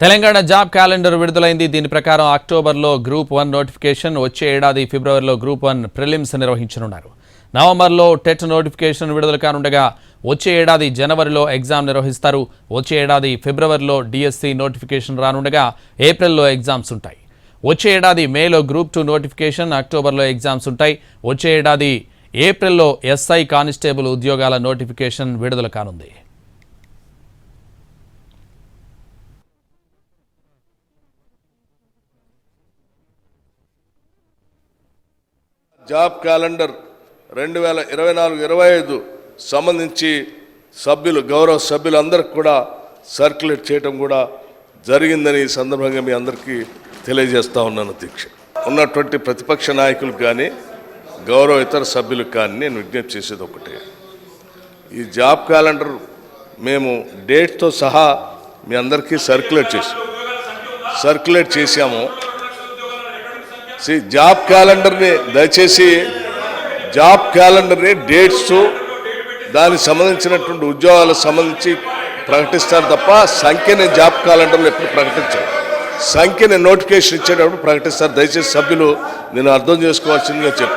Telangana job calendar విడుదలైంది. దీని ప్రకారం అక్టోబర్లో గ్రూప్ వన్ నోటిఫికేషన్ వచ్చే ఏడాది ఫిబ్రవరిలో గ్రూప్ వన్ ప్రిలిమ్స్ నిర్వహించనున్నారు. నవంబర్లో టెట్ నోటిఫికేషన్ విడుదల కానుండగా వచ్చే ఏడాది జనవరిలో ఎగ్జామ్ నిర్వహిస్తారు. వచ్చే ఏడాది ఫిబ్రవరిలో డిఎస్సి నోటిఫికేషన్ రానుండగా ఏప్రిల్లో ఎగ్జామ్స్ ఉంటాయి. వచ్చే ఏడాది మేలో గ్రూప్ టూ నోటిఫికేషన్ అక్టోబర్లో ఎగ్జామ్స్ ఉంటాయి. వచ్చే ఏడాది ఏప్రిల్లో ఎస్ఐ కానిస్టేబుల్ ఉద్యోగాల నోటిఫికేషన్ విడుదల కానుంది. జాబ్ క్యాలెండర్ రెండు వేల ఇరవై నాలుగు ఇరవై ఐదు సంబంధించి సభ్యులు గౌరవ సభ్యులందరికీ కూడా సర్క్యులేట్ చేయటం కూడా జరిగిందని ఈ సందర్భంగా మీ అందరికీ తెలియజేస్తా ఉన్నాను దీక్ష. ఉన్నటువంటి ప్రతిపక్ష నాయకులకు కానీ గౌరవ ఇతర సభ్యులకు కానీ నేను విజ్ఞప్తి చేసేది ఒకటే. ఈ జాబ్ క్యాలెండర్ మేము డేట్తో సహా మీ అందరికీ సర్క్యులేట్ చేసాం సర్క్యులేట్ చేసాము జాబ్ క్యాలెండర్ని దయచేసి జాబ్ క్యాలెండర్ని డేట్స్ దానికి సంబంధించినటువంటి ఉద్యోగాలకు సంబంధించి ప్రకటిస్తారు తప్ప సంఖ్యని జాబ్ క్యాలెండర్లో ఎప్పుడు ప్రకటించారు. సంఖ్యని నోటిఫికేషన్ ఇచ్చేటప్పుడు ప్రకటిస్తారు. దయచేసి సభ్యులు నేను అర్థం చేసుకోవాల్సిందిగా చెప్పాను